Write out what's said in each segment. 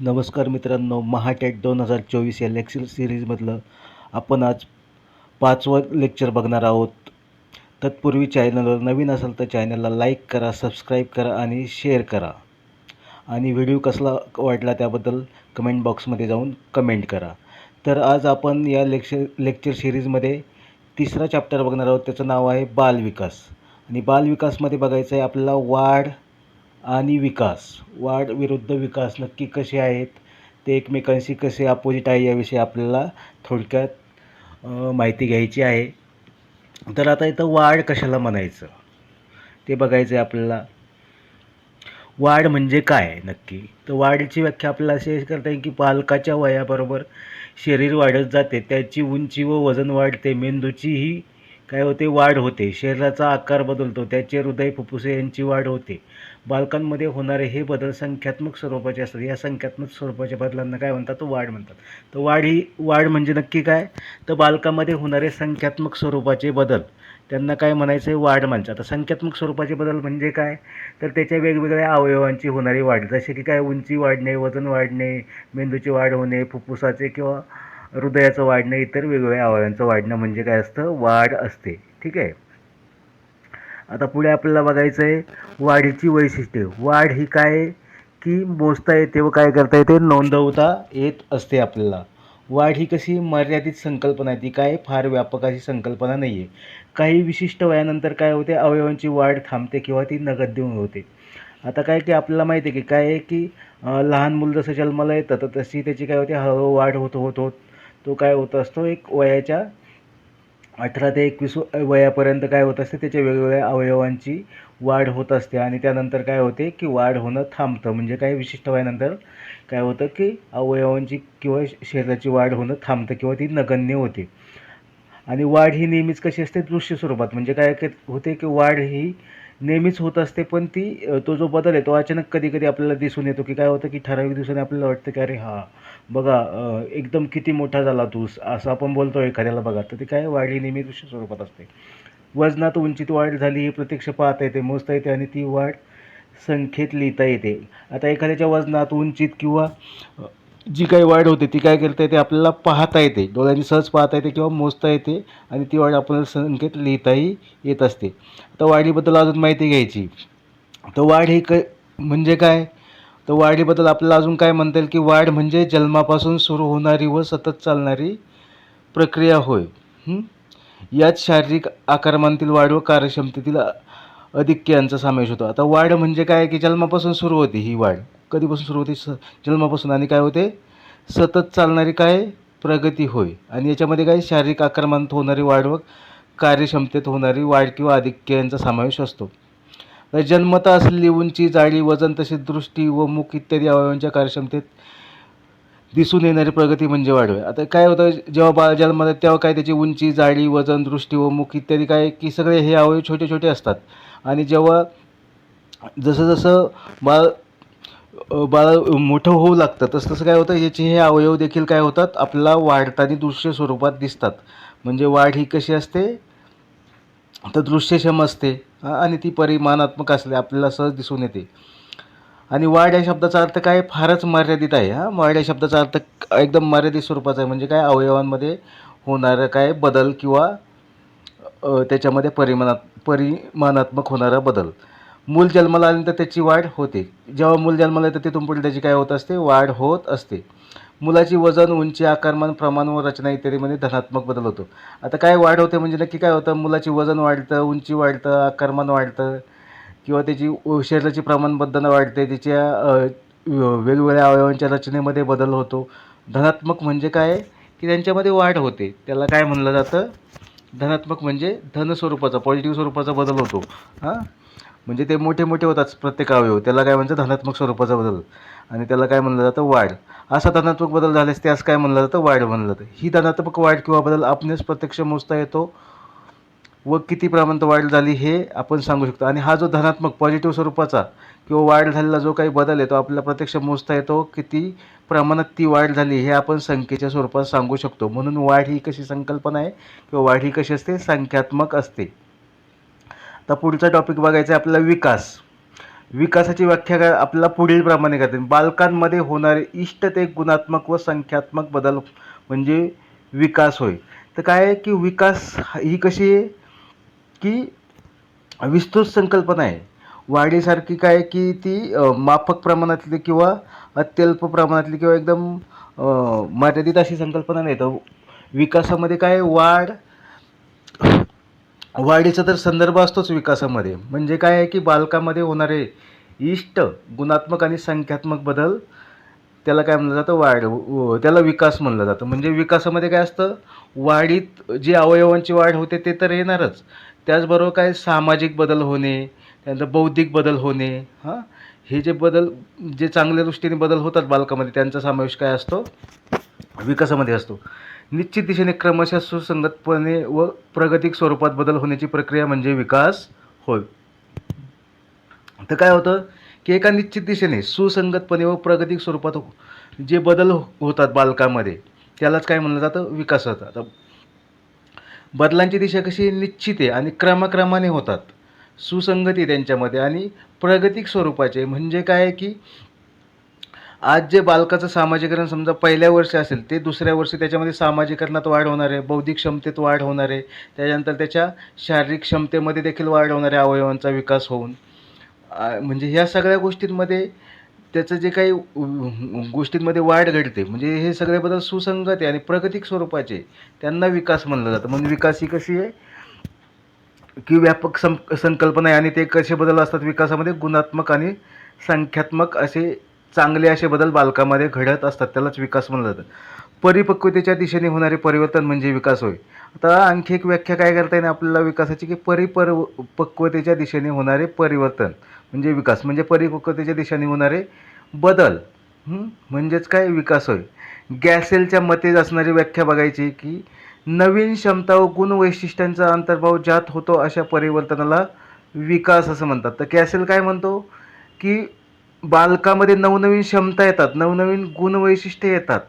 नमस्कार मित्रांनो महाटेट दोन हजार चोवीस या लेक्चर सिरीजमधलं आपण आज पाचवं लेक्चर बघणार आहोत. तत्पूर्वी चॅनलवर नवीन असेल तर चॅनलला लाईक करा सबस्क्राईब करा आणि शेअर करा. आणि व्हिडिओ कसला वाटला त्याबद्दल कमेंट बॉक्समध्ये जाऊन कमेंट करा. तर आज आपण या लेक्चर लेक्चर सिरीजमध्ये तिसरा चॅप्टर बघणार आहोत. त्याचं नाव आहे बालविकास. आणि बालविकासमध्ये बघायचं आहे आपल्याला वाढ आणि विकास. वाढ विरुद्ध विकास नक्की कसे आहेत? ते एकमेकांशी कसे अपोजिट आहे याविषयी आपल्याला थोडक्यात माहिती घ्यायची आहे. तर आता इथं वाढ कशाला म्हणायचं? ते बघायचं आहे आपल्याला. वाढ म्हणजे काय नक्की? तर वाढीची व्याख्या आपल्याला अशी करता येईल की पालकाच्या वयाबरोबर शरीर वाढत जाते त्याची उंची व वजन वाढते मेंदूचीही काय होते? वाढ होते. शरीराचा आकार बदलतो त्याचे हृदय फुफ्फुसे यांची वाढ होते. बालकांमध्ये होणारे हे बदल संख्यात्मक स्वरूपाचे असतात. या संख्यात्मक स्वरूपाच्या बदलांना काय म्हणतात? वाढ म्हणतात. तर वाढ ही वाढ म्हणजे नक्की काय? तर बालकामध्ये होणारे संख्यात्मक स्वरूपाचे बदल. त्यांना काय म्हणायचं आहे वाढ म्हणतात. आता संख्यात्मक स्वरूपाचे बदल म्हणजे काय? तर त्याच्या वेगवेगळ्या अवयवांची होणारी वाढ. जसे की काय? उंची वाढणे वजन वाढणे मेंदूची वाढ होणे फुफ्फुसाचे किंवा हृदयाचं वाढणं इतर वेगवेगळ्या अवयवांचं वाढणं म्हणजे काय असतं? वाढ असते. ठीक आहे? आता पुढे आपल्याला बघायचं आहे वाढीची वैशिष्ट्ये. वाढ ही काय की मोजता येते व काय करता येते? नोंदवता येत असते आपल्याला. वाढ ही कशी मर्यादित संकल्पना आहे? ती काय फार व्यापक अशी संकल्पना नाही आहे काही विशिष्ट वयानंतर काय होते? अवयवांची वाढ थांबते किंवा ती नगद देऊन होते. आता काय की आपल्याला माहिती आहे की काय आहे की लहान मुलं जसं जन्माला येतं तर तशी त्याची काय होते? हळूहळू वाढ होत होत होत तो काय होत असतो? एक वयाच्या अठरा ते एकवीस वयापर्यंत काय होत असते त्याच्या वेगवेगळ्या अवयवांची वाढ होत असते आणि त्यानंतर काय होते की वाढ होणं थांबतं. म्हणजे काय विशिष्ट वयानंतर काय होतं की अवयवांची किंवा शरीराची वाढ होणं थांबतं किंवा ती नगण्य होते. आणि वाढ ही नेहमीच कशी असते? दृश्य स्वरूपात. म्हणजे काय के- होते की वाढ ही नेहमीच होत असते पण ती तो जो बदल आहे तो अचानक कधी कधी आपल्याला दिसून येतो की काय होतं की ठराविक दिवसाने आपल्याला वाटतं की अरे हा बघा एकदम किती मोठा झाला तूस असं आपण बोलतो एखाद्याला बघा तर ते काय वाढ ही नेहमी दृश्य स्वरूपात असते. वजनात उंचीत वाढ झाली ही प्रत्यक्ष पाहता येते मोजता येते आणि ती वाढ संख्येत लिहिता येते. आता एखाद्याच्या वजनात उंचीत किंवा जी काही वाढ होते ती काय करता येते आपल्याला पाहता येते. डोळ्यांनी सहज पाहता येते किंवा मोजता येते आणि ती वाढ आपल्याला संख्येत लिहिताही येत असते. तर वाढीबद्दल अजून माहिती घ्यायची. तर वाढ ही क म्हणजे काय? तर वाढीबद्दल आपल्याला अजून काय म्हणता येईल की वाढ म्हणजे जन्मापासून सुरू होणारी व सतत चालणारी प्रक्रिया होय. यात शारीरिक आकारमानातील वाढ व कार्यक्षमतेतील अधिक्य यांचा समावेश होतो. आता वाढ म्हणजे काय की जन्मापासून सुरू होते ही वाढ. कधीपासून सुरू होते? स जन्मापासून. आणि काय होते? सतत चालणारी काय? प्रगती होय. आणि याच्यामध्ये काय? शारीरिक आक्रमणात होणारी वाढ व कार्यक्षमतेत होणारी वाढ किंवा आधिक्य यांचा समावेश असतो. तर जन्मता असलेली उंची जाडी वजन तसेच दृष्टी व मुख इत्यादी अवयवांच्या कार्यक्षमतेत दिसून येणारी प्रगती म्हणजे वाढवे आता काय होतं? जेव्हा बाळ जन्माला तेव्हा काय त्याची उंची जाडी वजन दृष्टी व मुख इत्यादी काय? की सगळे हे अवयव छोटे छोटे असतात. आणि जेव्हा जसं जसं बाळ बाळ मोठं होऊ लागतं. तसं तसं काय होतं याचे हे अवयव देखील काय होतात आपल्याला वाढताना दृश्य स्वरूपात दिसतात. म्हणजे वाढ ही कशी असते? तर दृश्यक्षम असते. आणि ती परिमाणात्मक असते आपल्याला सहज दिसून येते. आणि वाढ या शब्दाचा अर्थ काय? फारच मर्यादित आहे हां. वाढ या शब्दाचा अर्थ एकदम मर्यादित स्वरूपाचा आहे. म्हणजे काय? अवयवांमध्ये होणारं काय? बदल किंवा त्याच्यामध्ये परिमाणात परिमाणात्मक होणारा बदल. मूल जन्माला आल्यानंतर त्याची वाढ होते. जेव्हा मूल जन्माला येतं तिथून पुढे त्याची काय होत असते? वाढ होत असते. मुलाची वजन उंची आकारमान प्रमाण व रचना इत्यादीमध्ये धनात्मक बदल होतो. आता काय वाढ होते म्हणजे नक्की काय होतं? मुलाची वजन वाढतं उंची वाढतं आकारमान वाढतं किंवा त्याची शरीराची प्रमाणबद्धता वाढते. तिच्या वेगवेगळ्या अवयवांच्या रचनेमध्ये बदल होतो. धनात्मक म्हणजे काय? की त्यांच्यामध्ये वाढ होते. त्याला काय म्हणलं जातं? धनात्मक म्हणजे धन स्वरूपाचा पॉझिटिव्ह स्वरूपाचा बदल होतो. हां? म्हणजे ते मोठे मोठे होतात प्रत्येक अवयव. त्याला काय म्हणतं धनात्मक स्वरूपाचा बदल. आणि त्याला काय म्हणलं जातं? वाढ. असा धनात्मक बदल झाल्यास त्यास काय म्हणलं जातं? वाढ म्हणलं जातं. ही धनात्मक वाढ किंवा बदल आपणच प्रत्यक्ष मोजता येतो. व किती प्रमाणात वाढ झाली हे आपण सांगू शकतो. आणि हा जो धनात्मक पॉझिटिव्ह स्वरूपाचा किंवा वाढ झालेला जो काही बदल आहे तो आपल्याला प्रत्यक्ष मोजता येतो. किती प्रमाणात ती वाढ झाली हे आपण संख्येच्या स्वरूपात सांगू शकतो. म्हणून वाढ ही कशी संकल्पना आहे? किंवा वाढ ही कशी असते? संख्यात्मक असते. आता पुढचा टॉपिक बघायचा आहे आपला विकास. विकासाची व्याख्या काय? आपल्याला पुढील प्रमाणे करते बालकांमध्ये होणारे इष्ट ते गुणात्मक व संख्यात्मक बदल म्हणजे विकास होय. तर काय आहे की विकास ही कशी आहे? की विस्तृत संकल्पना आहे. वाढीसारखी काय की ती माफक प्रमाणातली किंवा अत्यल्प प्रमाणातली किंवा एकदम मर्यादित अशी संकल्पना नाही. तर विकासामध्ये काय वाढ वाढीचा तर संदर्भ असतोच विकासामध्ये. म्हणजे काय आहे की बालकामध्ये होणारे इष्ट गुणात्मक आणि संख्यात्मक बदल त्याला काय म्हणलं जातं? वाढ त्याला विकास म्हणलं जातं. म्हणजे विकासामध्ये काय असतं? वाढीत जी अवयवांची वाढ होते ते तर येणारच. त्याचबरोबर काय? सामाजिक बदल होणे त्यानंतर बौद्धिक बदल होणे हां? हे जे बदल जे चांगल्या दृष्टीने बदल होतात बालकामध्ये त्यांचा समावेश काय असतो? विकासामध्ये असतो. निश्चित दिशेने क्रमशः सुसंगतपणे व प्रगतिक स्वरूपात बदल होण्याची प्रक्रिया म्हणजे विकास. होय. तर काय होतं? की एका निश्चित दिशेने सुसंगतपणे व प्रगतिक स्वरूपात हो- जे बदल हो- होतात बालकामध्ये त्यालाच काय म्हणलं जातं? विकास होतं आता बदलांची दिशा कशी निश्चित आहे आणि क्रमाक्रमाने होतात सुसंगती त्यांच्यामध्ये आणि प्रगतिक स्वरूपाचे म्हणजे काय आहे की आज जे बालकाचं सामाजिकरण समजा पहिल्या वर्षी असेल ते दुसऱ्या वर्षी त्याच्यामध्ये सामाजिकरणात वाढ होणार आहे बौद्धिक क्षमतेत वाढ होणार आहे त्याच्यानंतर त्याच्या शारीरिक क्षमतेमध्ये देखील वाढ होणार आहे अवयवांचा विकास होऊन. म्हणजे ह्या सगळ्या गोष्टींमध्ये त्याचं जे काही गोष्टींमध्ये वाढ घडते म्हणजे हे सगळे बदल सुसंगत आहे आणि प्रगतिक स्वरूपाचे त्यांना विकास म्हणलं जातं. म्हणजे विकास ही कशी आहे की व्यापक सं संकल्पना आहे आणि ते कसे बदल असतात विकासामध्ये गुणात्मक आणि संख्यात्मक असे चांगले असे बदल बालकामध्ये घडत असतात त्यालाच विकास म्हणलं जातं परिपक्वतेच्या दिशेने होणारे परिवर्तन म्हणजे विकास होय. आता आणखी एक व्याख्या काय करता येईल आपल्याला विकासाची की परिपर पक्वतेच्या दिशेने होणारे परिवर्तन म्हणजे विकास. म्हणजे परिपक्वतेच्या दिशेने होणारे बदल म्हणजेच काय? विकास होय. गॅसेलच्या मते असणारी व्याख्या बघायची की नवीन क्षमता व गुण वैशिष्ट्यांचा अंतर्भाव ज्यात होतो अशा परिवर्तनाला विकास असं म्हणतात. तर गॅसेल काय म्हणतो? की बालकामध्ये नवनवीन क्षमता येतात नवनवीन गुणवैशिष्ट्ये येतात.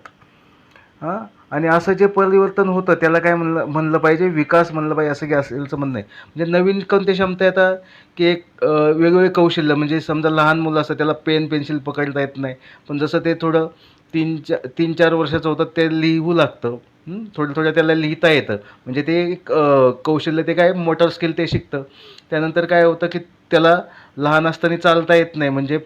हां? आणि असं जे परिवर्तन होतं त्याला काय म्हणलं म्हणलं पाहिजे? विकास म्हणलं पाहिजे असं गॅसेलचं म्हणणं आहे म्हणजे नवीन कोणत्या क्षमता येतात? की एक वेगवेगळे कौशल्य म्हणजे समजा लहान मुलं असतं त्याला पेन पेन्सिल पकडता येत नाही. पण जसं ते थोडं तीन चार तीन चार वर्षाचं होतं ते लिहू लागतं. थोडं थोडं त्याला लिहिता येतं. म्हणजे ते एक कौशल्य ते काय मोटर स्किल ते शिकतं. त्यानंतर काय होतं की त्याला लहान असताना चालता येत नाही. म्हणजे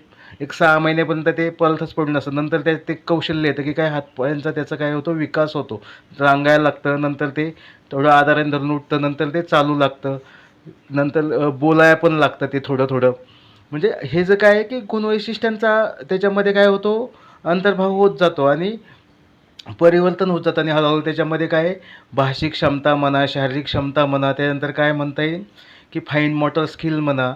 एक सहा महिन्यापर्यंत ते पलथच पडून असतं नंतर त्या ते कौशल्य येतं की काय हातपायांचा त्याचा काय होतो? विकास होतो. रांगायला लागतं नंतर ते थोडं आधाराने धरून उठतं नंतर ते चालू लागतं. नंतर अ, बोलाया पण लागतं ते थोडं थोडं. म्हणजे हे जे काय आहे की गुणवैशिष्ट्यांचा त्याच्यामध्ये काय होतो? अंतर्भाव होत जातो आणि परिवर्तन होत जातं आणि हळूहळू त्याच्यामध्ये काय आहे, भाषिक क्षमता म्हणा शारीरिक क्षमता म्हणा त्यानंतर काय म्हणता येईल? की फाईन मोटर स्किल म्हणा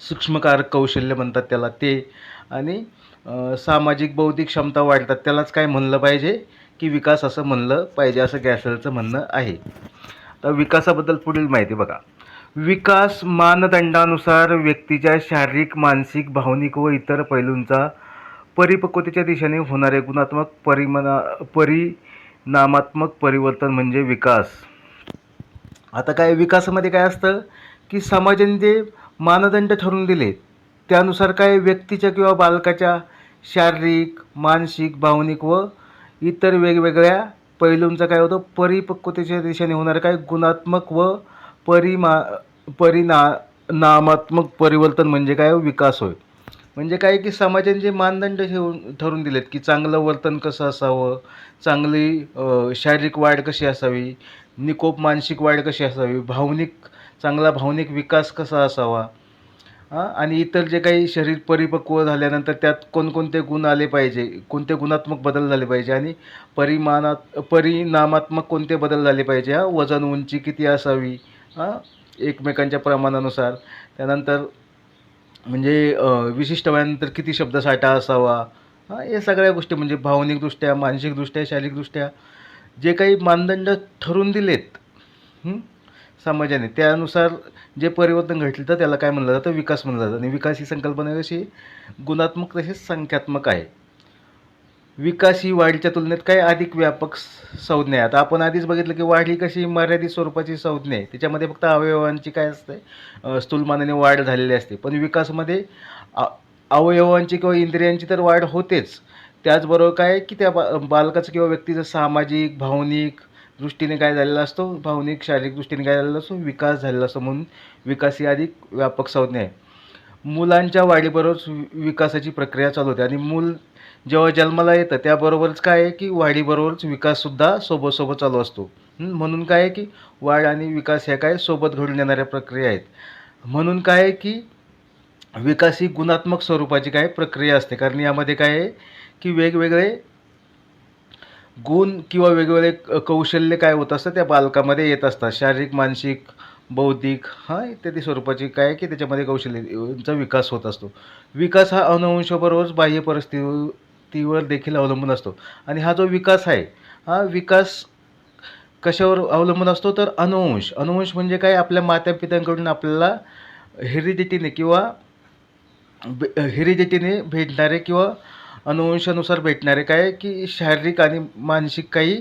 सूक्ष्मकारक कौशल्य म्हणतात त्याला ते. आणि सामाजिक बौद्धिक क्षमता वाढतात त्यालाच काय म्हणलं पाहिजे? की विकास असं म्हणलं पाहिजे असं गॅसलचं म्हणणं आहे. तर विकासाबद्दल पुढील माहिती बघा. विकास मानदंडानुसार व्यक्तीच्या शारीरिक मानसिक भावनिक व इतर पैलूंचा परिपक्वतेच्या दिशेने होणारे गुणात्मक परिमना परिणामात्मक परिवर्तन म्हणजे विकास. आता काय विकासामध्ये काय असतं? की समाजाने जे मानदंड ठरवून दिले. त्यानुसार काय व्यक्तीच्या किंवा बालकाच्या शारीरिक मानसिक भावनिक व इतर वेगवेगळ्या पैलूंचा काय होतो? परिपक्वतेच्या दिशेने होणारं काय? गुणात्मक व परिमा परिणा नामात्मक परिवर्तन म्हणजे काय? विकास होय. म्हणजे काय की समाजाने जे मानदंड ठेवून ठरून दिलेत की चांगलं वर्तन कसं असावं? चांगली शारीरिक वाढ कशी असावी? निकोप मानसिक वाढ कशी असावी? भावनिक चांगला भावनिक विकास कसा असावा? हां? आणि इतर जे काही शरीर परिपक्व झाल्यानंतर त्यात कोणकोणते गुण आले पाहिजे? कोणते गुणात्मक बदल झाले पाहिजे? आणि परिमाणात परिणामात्मक कोणते बदल झाले पाहिजे? हा? वजन उंची किती असावी? हां? एकमेकांच्या प्रमाणानुसार. त्यानंतर म्हणजे विशिष्ट वयानंतर किती शब्दसाठा असावा? हां? सगळ्या गोष्टी म्हणजे भावनिकदृष्ट्या मानसिकदृष्ट्या शारीरिकदृष्ट्या जे काही मानदंड ठरून दिलेत समाजाने. त्यानुसार जे परिवर्तन घडले तर त्याला काय म्हणलं जातं? विकास म्हणलं जातं. आणि विकास ही संकल्पना कशी? गुणात्मक तसेच संख्यात्मक आहे. विकास ही वाढीच्या तुलनेत काय अधिक व्यापक संज्ञा आहे. आता आपण आधीच बघितलं की वाढ ही कशी मर्यादित स्वरूपाची संज्ञा आहे. त्याच्यामध्ये फक्त अवयवांची काय असते? स्थूलमानाने वाढ झालेली असते. पण विकासमध्ये अवयवांची किंवा इंद्रियांची तर वाढ होतेच. त्याचबरोबर काय की त्या बा बालकाचं किंवा व्यक्तीचं सामाजिक भावनिक दृष्टीने काय झालेला असतो? भावनिक शारीरिक दृष्टीने काय झालेला असतो? विकास झालेला असतो म्हणून विकास ही अधिक व्यापक संज्ञा आहे. मुलांच्या वाढीबरोबरच वि- विकासाची प्रक्रिया चालू होते. आणि मूल जेव्हा जन्माला येतं त्याबरोबरच काय आहे की वाढीबरोबरच विकाससुद्धा सोबतसोबत चालू असतो. म्हणून काय आहे की वाढ आणि विकास ह्या काय सोबत घडून येणाऱ्या प्रक्रिया आहेत. म्हणून काय आहे की विकास ही गुणात्मक स्वरूपाची काय प्रक्रिया असते. कारण यामध्ये काय आहे की वेगवेगळे गुण किंवा वेगवेगळे कौशल्य काय होत असतं त्या बालकामध्ये येत असतात. शारीरिक मानसिक बौद्धिक हा इत्यादी स्वरूपाची काय आहे की त्याच्यामध्ये कौशल्यांचा विकास होत असतो. विकास हा अनुवंशाबरोबरच बाह्य परिस्थितीवर देखील अवलंबून असतो. आणि हा जो विकास आहे हा विकास कशावर अवलंबून असतो? तर अनुवंश अनुवंश म्हणजे काय? आपल्या मातापित्यांकडून आपल्याला हेरिडिटीने किंवा हेरिडिटीने भेटणारे किंवा अनुवंशानुसार भेटणारे काय की शारीरिक आणि मानसिक काही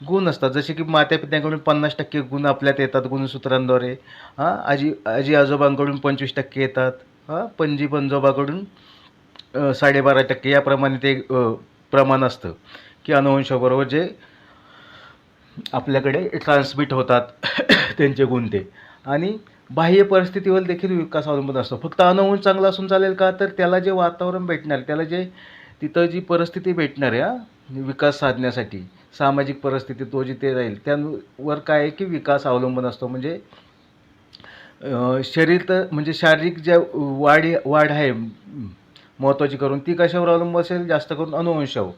गुण असतात. जसे की मातापित्यांकडून पन्नास टक्के गुण आपल्यात येतात गुणसूत्रांद्वारे. हां आजी आजी आजोबांकडून पंचवीस टक्के येतात. हां पणजी पंजोबाकडून साडेबारा टक्के याप्रमाणे ते प्रमाण असतं. की अनुवंशाबरोबर जे आपल्याकडे ट्रान्समिट होतात त्यांचे गुण ते. आणि बाह्य परिस्थितीवर देखील विकास अवलंबून असतो. फक्त अनुवंश चांगला असून चालेल का? तर त्याला जे वातावरण भेटणार त्याला जे तिथं जी परिस्थिती भेटणार आहे विकास साधण्यासाठी सामाजिक परिस्थिती तो जिथे राहील त्यांवर काय आहे की विकास अवलंबून असतो. म्हणजे शरीर तर म्हणजे शारीरिक ज्या वाढी वाढ आहे महत्त्वाची करून ती कशावर अवलंबून असेल? जास्त करून अनुवंशावर.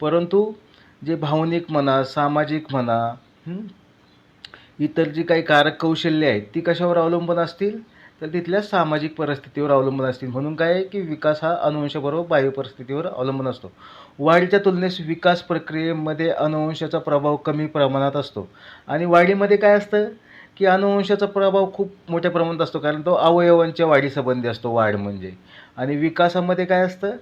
परंतु जे भावनिक म्हणा सामाजिक म्हणा इतर जी काही कारक कौशल्य आहेत ती कशावर अवलंबून असतील? तर तिथल्या सामाजिक परिस्थितीवर अवलंबून असतील. म्हणून काय आहे की विकास हा अनुवंशाबरोबर बाह्य परिस्थितीवर अवलंबून असतो. वाढीच्या तुलनेस विकास प्रक्रियेमध्ये अनुवंशाचा प्रभाव कमी प्रमाणात असतो. आणि वाढीमध्ये काय असतं की अनुवंशाचा प्रभाव खूप मोठ्या प्रमाणात असतो. कारण तो अवयवांच्या वाढीसंबंधी असतो वाढ म्हणजे. आणि विकासामध्ये काय असतं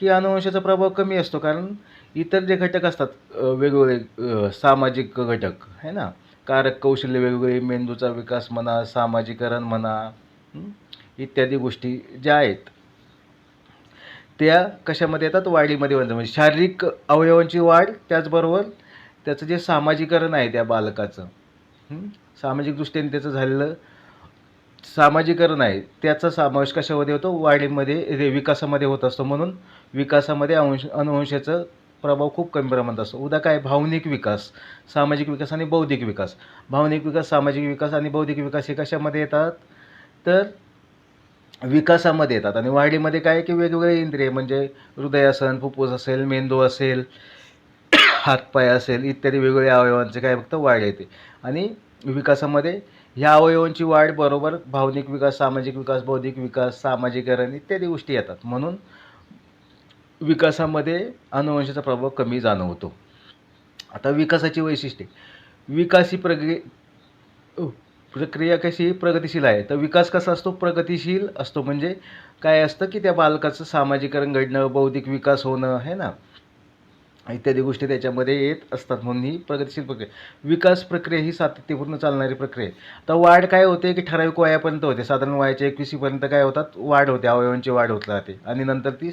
की अनुवंशाचा प्रभाव कमी असतो. कारण इतर जे घटक असतात वेगवेगळे सामाजिक घटक है ना? कारक कौशल्य वेगवेगळे मेंदूचा विकास म्हणा सामाजिकरण म्हणा इत्यादी गोष्टी ज्या आहेत त्या कशामध्ये येतात? वाढीमध्ये म्हणजे शारीरिक अवयवांची वाढ त्याचबरोबर त्याचं जे सामाजिकरण आहे त्या बालकाचं सामाजिकदृष्ट्याने सामाजिक दृष्टीने त्याचं झालेलं सामाजिकरण आहे त्याचा समावेश कशामध्ये होतो? वाढीमध्ये रे विकासामध्ये होत असतो. म्हणून विकासामध्ये अंश अनुवंशाचं प्रभाव खूप कमी प्रमाणात असतो. उदा काय? भावनिक विकास सामाजिक विकास आणि बौद्धिक विकास. भावनिक विकास सामाजिक विकास आणि बौद्धिक विकास हे कशामध्ये येतात? तर विकासामध्ये येतात. आणि वाढीमध्ये काय आहे की वेगवेगळे इंद्रिय म्हणजे हृदयासन फुफ्फुस असेल मेंदू असेल हातपाय असेल इत्यादी वेगवेगळ्या अवयवांचे काय फक्त वाढ येते. आणि विकासामध्ये ह्या अवयवांची वाढ बरोबर भावनिक विकास सामाजिक विकास बौद्धिक विकास सामाजिकरण इत्यादी गोष्टी येतात. म्हणून विकासामध्ये अनुवंशाचा प्रभाव कमी जाणवतो. आता विकासाची वैशिष्ट्ये. विकासी प्रगे प्रक्रिया कशी प्रगतिशील आहे? तर विकास कसा असतो? प्रगतिशील असतो. म्हणजे काय असतं की त्या बालकाचं सामाजिकरण घडणं बौद्धिक विकास होणं है ना? इत्यादी गोष्टी त्याच्यामध्ये येत असतात. म्हणून ही प्रगतिशील प्रक्रिया. विकास प्रक्रिया ही सातत्यपूर्ण चालणारी प्रक्रिया आहे. आता वाढ काय होते की ठराविक वयापर्यंत होते. साधारण वयाच्या एकविसीपर्यंत काय होतात? वाढ होते. अवयवांची वाढ होत राहते. आणि नंतर ती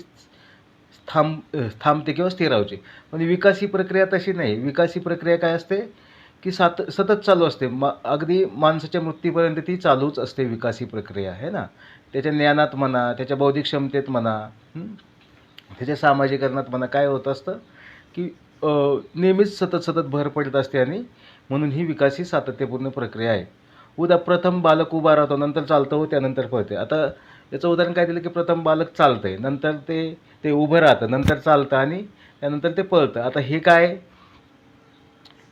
थांब थांबते किंवा स्थिरावते पण विकास ही प्रक्रिया तशी नाही. विकास ही प्रक्रिया काय असते? की सात सतत चालू असते. मा अगदी माणसाच्या मृत्यूपर्यंत ती चालूच असते विकास ही प्रक्रिया आहे ना? त्याच्या ज्ञानात म्हणा त्याच्या बौद्धिक क्षमतेत म्हणा त्याच्या सामाजिकरणात म्हणा काय होत असतं की नेहमीच सतत सतत भर पडत असते आणि म्हणून ही विकास ही सातत्यपूर्ण प्रक्रिया आहे. उदा प्रथम बालक उभा राहतो नंतर चालतं हो त्यानंतर पळते. आता याचं उदाहरण काय दिलं की प्रथम बालक चालतं आहे नंतर ते ते उभं राहतं नंतर चालतं आणि त्यानंतर ते पळतं. आता हे काय?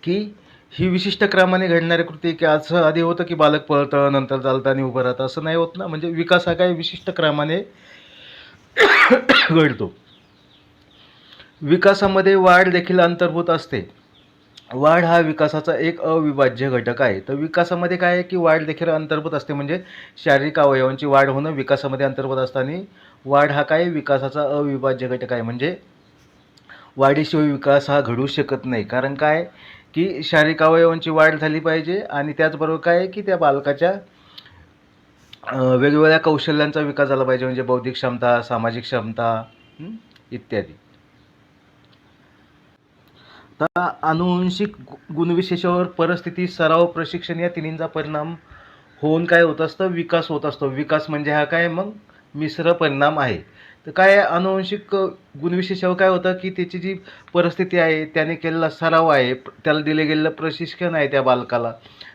की ही विशिष्ट क्रमाने घडणारी कृती की असं आधी होतं की बालक पळतं नंतर चालताना उभं राहतं असं नाही होत ना. म्हणजे विकास हा काय विशिष्ट क्रमाने घडतो. विकासामध्ये वाढ देखील अंतर्भूत असते. वाढ हा विकासाचा एक अविभाज्य घटक आहे. तर विकासामध्ये काय आहे की वाढ देखील अंतर्भूत असते. म्हणजे शारीरिक अवयवांची वाढ होणं विकासामध्ये अंतर्भूत असतं आणि वाढ हा काय विकासाचा अविभाज्य घटक आहे. म्हणजे वाढीशिवाय विकास हा घडू शकत नाही. कारण काय? की शारीरिक अवयवांची वाढ झाली पाहिजे आणि त्याचबरोबर काय आहे की त्या बालकाच्या वेगवेगळ्या कौशल्यांचा विकास झाला पाहिजे म्हणजे बौद्धिक क्षमता सामाजिक क्षमता इत्यादी. तर अनुवंशिक गुणविशेषावर परिस्थिती सराव प्रशिक्षण या तिन्हींचा परिणाम होऊन काय होत असतं? विकास होत असतो. विकास म्हणजे हा काय? मग मिश्र परिणाम आहे. तर काय अनुवंशिक गुणविशेषावर काय होतं की त्याची जी परिस्थिती आहे त्याने केलेला सराव आहे त्याला दिले गेलेलं प्रशिक्षण आहे त्या बालकाला.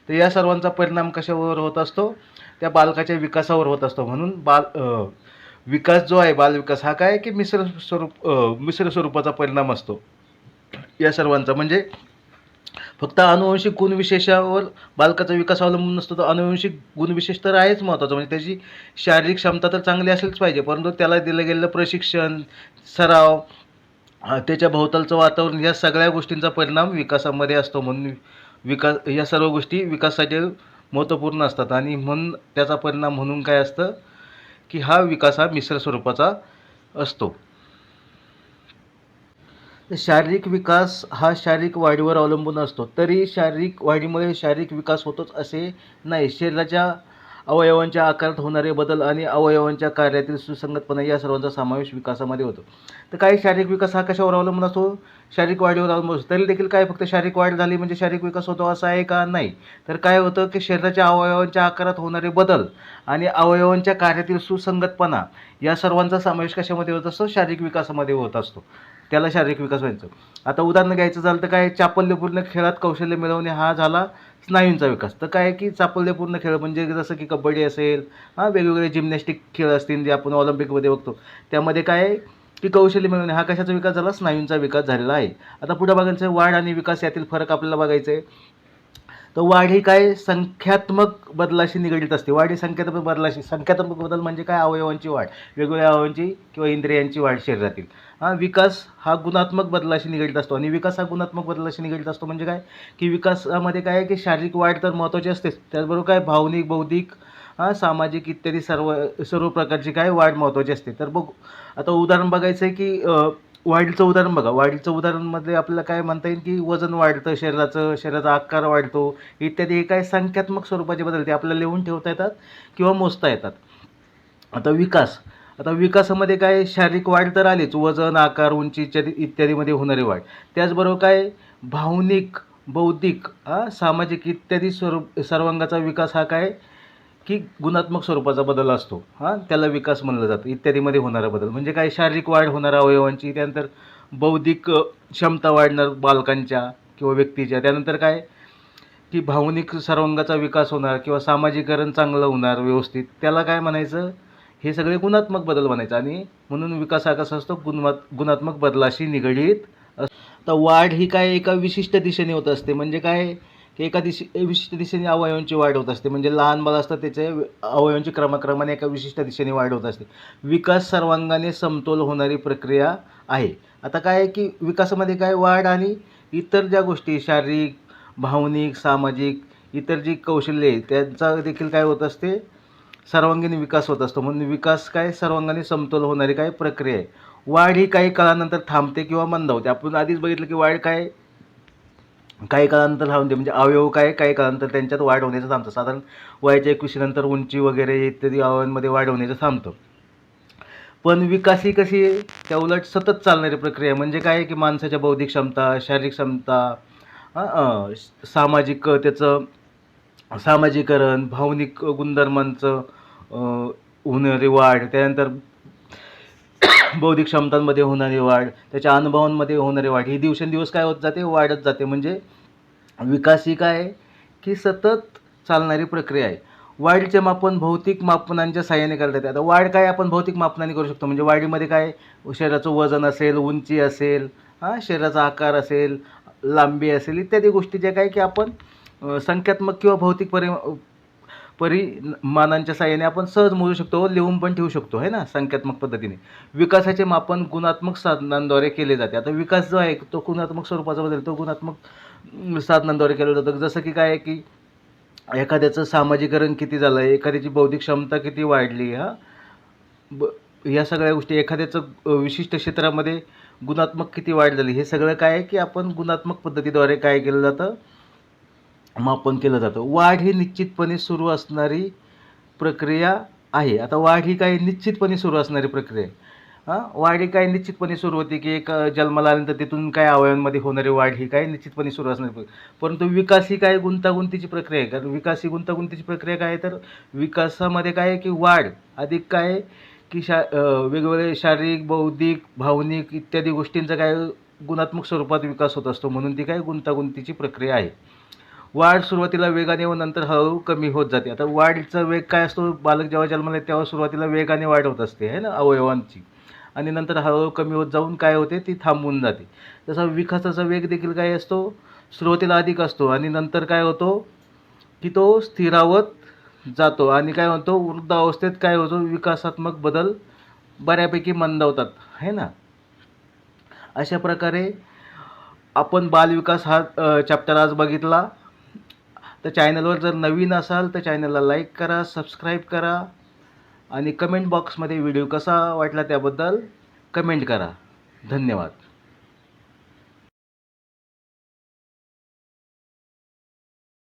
तर या सर्वांचा परिणाम कशावर होत असतो? त्या बालकाच्या विकासावर होत असतो. म्हणून बाल विकास जो आहे बालविकास हा काय की मिश्र स्वरूप मिश्र स्वरूपाचा परिणाम असतो. या सर्वांचा. म्हणजे फक्त अनुवंशिक गुणविशेषावर बालकाचा विकास अवलंबून नसतो तर अनुवंशिक गुणविशेष तर आहेच महत्त्वाचं म्हणजे त्याची शारीरिक क्षमता तर चांगली असेलच पाहिजे परंतु त्याला दिलं गेलेलं प्रशिक्षण सराव त्याच्या भोवतालचं वातावरण या सगळ्या गोष्टींचा परिणाम विकासामध्ये असतो म्हणून विकास या सर्व गोष्टी विकासासाठी महत्त्वपूर्ण असतात. आणि म्हणून त्याचा परिणाम म्हणून काय असतं की हा विकास हा मिश्र स्वरूपाचा असतो. शारीरिक विकास हा शारीरिक वाढीवर अवलंबून असतो. तरी शारीरिक वाढीमुळे शारीरिक विकास होतोच असे नाही. शरीराच्या अवयवांच्या आकारात होणारे बदल आणि अवयवांच्या कार्यातील सुसंगतपणा या सर्वांचा समावेश विकासामध्ये होतो. तर काही शारीरिक विकास हा कशावर अवलंबून असतो? शारीरिक वाढीवर अवलंबून असतो तरी देखील काय फक्त शारीरिक वाढ झाली म्हणजे शारीरिक विकास होतो असं आहे का? नाही. तर काय होतं की शरीराच्या अवयवांच्या आकारात होणारे बदल आणि अवयवांच्या कार्यातील सुसंगतपणा या सर्वांचा समावेश कशामध्ये होत असतो? शारीरिक विकासामध्ये होत असतो. त्याला शारीरिक विकास व्हायचं. आता उदाहरण घ्यायचं झालं तर काय चापल्यपूर्ण खेळात कौशल्य मिळवणे हा झाला स्नायूंचा विकास. तर काय की चापल्यपूर्ण खेळ म्हणजे जसं की कबड्डी असेल हां वेगवेगळे जिमनॅस्टिक खेळ असतील जे आपण ऑलिम्पिकमध्ये बघतो. त्यामध्ये काय आहे की कौशल्य मिळवणे हा कशाचा विकास झाला? स्नायूंचा विकास झालेला आहे. आता पुढे बघायचं वाढ आणि विकास यातील फरक आपल्याला बघायचं आहे. तर वाढ ही काय संख्यात्मक बदलाशी निगडीत असते. वाढ ही संख्यात्मक बदलाशी संख्यात्मक बदल म्हणजे काय? अवयवांची वाढ. वेगवेगळ्या अवयवांची किंवा इंद्रियांची वाढ शरीरातील. हा विकास हा गुणात्मक बदलाशी निगडीत असतो. आणि विकास हा गुणात्मक बदलाशी निगडीत असतो म्हणजे काय? की विकासामध्ये काय आहे की शारीरिक वाढ तर महत्त्वाची असतेच. त्याचबरोबर काय? भावनिक बौद्धिक सामाजिक इत्यादी सर्व सर्व प्रकारची काय वाढ महत्त्वाची असते. तर बघ. आता उदाहरण बघायचं आहे की वाढीचं उदाहरण बघा. वाढीचं उदाहरणमध्ये आपल्याला काय म्हणता येईल की वजन वाढतं शरीराचं शरीराचा आकार वाढतो इत्यादी हे काय संख्यात्मक स्वरूपाचे बदल ते आपल्याला लिहून ठेवता येतात किंवा मोजता येतात. आता विकास. आता विकासामध्ये काय शारीरिक वाढ तर आलीच. वजन आकार उंची इत्यादी इत्यादीमध्ये होणारी वाढ. त्याचबरोबर काय? भावनिक बौद्धिक हा सामाजिक इत्यादी स्वरूप सर्वांगाचा विकास हा काय? की गुणात्मक स्वरूपाचा बदल असतो. हां त्याला विकास म्हणलं जातं. इत्यादीमध्ये होणारा बदल. म्हणजे काय शारीरिक वाढ होणार अवयवांची त्यानंतर बौद्धिक क्षमता वाढणार बालकांच्या किंवा व्यक्तीच्या. त्यानंतर काय? की भावनिक सर्वांगाचा विकास होणार किंवा सामाजिकरण चांगलं होणार व्यवस्थित. त्याला काय म्हणायचं? हे सगळे गुणात्मक बदल म्हणायचं. आणि म्हणून विकास हा कसा असतो? गुणवात गुणात्मक बदलाशी निगडीत असतो तर वाढ ही काय एका विशिष्ट दिशेने होत असते. म्हणजे काय? की एका दिशे विशिष्ट दिशेने अवयवांची वाढ होत असते. म्हणजे लहान बाळ असतं त्याचे अवयवांची क्रमक्रमाने एका विशिष्ट दिशेने वाढ होत असते. विकास सर्वांगाने समतोल होणारी प्रक्रिया आहे. आता काय आहे की विकासामध्ये काय वाढ आणि इतर ज्या गोष्टी शारीरिक भावनिक सामाजिक इतर जी कौशल्ये आहे त्यांचा देखील काय होत असते? सर्वांगीण विकास होत असतो. म्हणून विकास काय? सर्वांगाने समतोल होणारी काय प्रक्रिया आहे. वाढ ही काही काळानंतर थांबते किंवा मंदावते आपण आधीच बघितलं की वाढ काय? काही काळानंतर दे म्हणजे अवयव काय काही काळानंतर त्यांच्यात वाढ होण्याचं थांबतं. साधारण वयाच्या एकविशीनंतर उंची वगैरे इत्यादी अवयवांमध्ये वाढ होण्याचं थांबतं. पण विकास ही कशी आहे? त्या उलट सतत चालणारी प्रक्रिया म्हणजे काय आहे की माणसाच्या बौद्धिक क्षमता शारीरिक क्षमता सामाजिक त्याचं सामाजिकरण भावनिक गुणधर्मांचं होणारी वाढ त्यानंतर बौद्धिक क्षमतांमध्ये होणारी वाढ त्याच्या अनुभवांमध्ये होणारी वाढ ही दिवसेंदिवस काय होत जाते? वाढत जाते. म्हणजे विकास ही काय आहे? की सतत चालणारी प्रक्रिया आहे. वाढीचे मापन भौतिक मापनांच्या साहाय्याने करता येते. आता वाढ काय आपण भौतिक मापनाने करू शकतो? म्हणजे वाढीमध्ये काय? शरीराचं वजन असेल उंची असेल हां शरीराचा आकार असेल लांबी असेल इत्यादी गोष्टी ज्या काय की आपण संख्यात्मक किंवा भौतिक परि परिमानांच्या साह्याने आपण सहज मोजू शकतो लिहून पण ठेवू शकतो आहे ना? संख्यात्मक पद्धतीने. विकासाचे मापन गुणात्मक साधनांद्वारे केले जाते. आता विकास जो आहे तो गुणात्मक स्वरूपाचा बदल तो गुणात्मक साधनांद्वारे केलं जातं. जसं की काय आहे की एखाद्याचं सामाजिकरण किती झालं आहे एखाद्याची बौद्धिक क्षमता किती वाढली हा? ब या सगळ्या गोष्टी एखाद्याचं विशिष्ट क्षेत्रामध्ये गुणात्मक किती वाढ झाली हे सगळं काय आहे की आपण गुणात्मक पद्धतीद्वारे काय केलं जातं? मापन केलं जातं. वाढ ही निश्चितपणे सुरू असणारी प्रक्रिया आहे. आता वाढ ही काही निश्चितपणे सुरू असणारी प्रक्रिया आहे. हां? वाढ ही काही निश्चितपणे सुरू होते की एक जन्माला आल्यानंतर तिथून काय अवयवांमध्ये होणारी वाढ ही काही निश्चितपणे सुरू असणारी प्रक्रिया परंतु विकास ही काय गुंतागुंतीची प्रक्रिया आहे. कारण विकास ही गुंतागुंतीची प्रक्रिया काय आहे? तर विकासामध्ये काय आहे की वाढ अधिक काय आहे की शा वेगवेगळे शारीरिक बौद्धिक भावनिक इत्यादी गोष्टींचा काय गुणात्मक स्वरूपात विकास होत असतो. म्हणून ती काय गुंतागुंतीची प्रक्रिया आहे. वाढ सुरुवातीला वेगाने व नंतर हळूहळू कमी होत जाते. आता वाढचा वेग काय असतो? बालक जेव्हा जन्माला तेव्हा सुरुवातीला वेगाने वाढ होत असते है ना? अवयवांची. आणि नंतर हळूहळू कमी होत जाऊन काय होते? ती थांबून जाते. तसा विकासाचा वेग देखील काय असतो? सुरुवातीला अधिक असतो आणि नंतर काय होतो? की तो स्थिरावत जातो आणि काय म्हणतो वृद्धावस्थेत काय होतो? विकासात्मक बदल बऱ्यापैकी मंदावतात है ना? अशा प्रकारे आपण बालविकास हा चॅप्टर आज बघितला. तर चॅनलवर जर नवीन असाल तर चॅनलला लाईक करा सबस्क्राईब करा आणि कमेंट बॉक्समध्ये व्हिडिओ कसा वाटला त्याबद्दल कमेंट करा. धन्यवाद.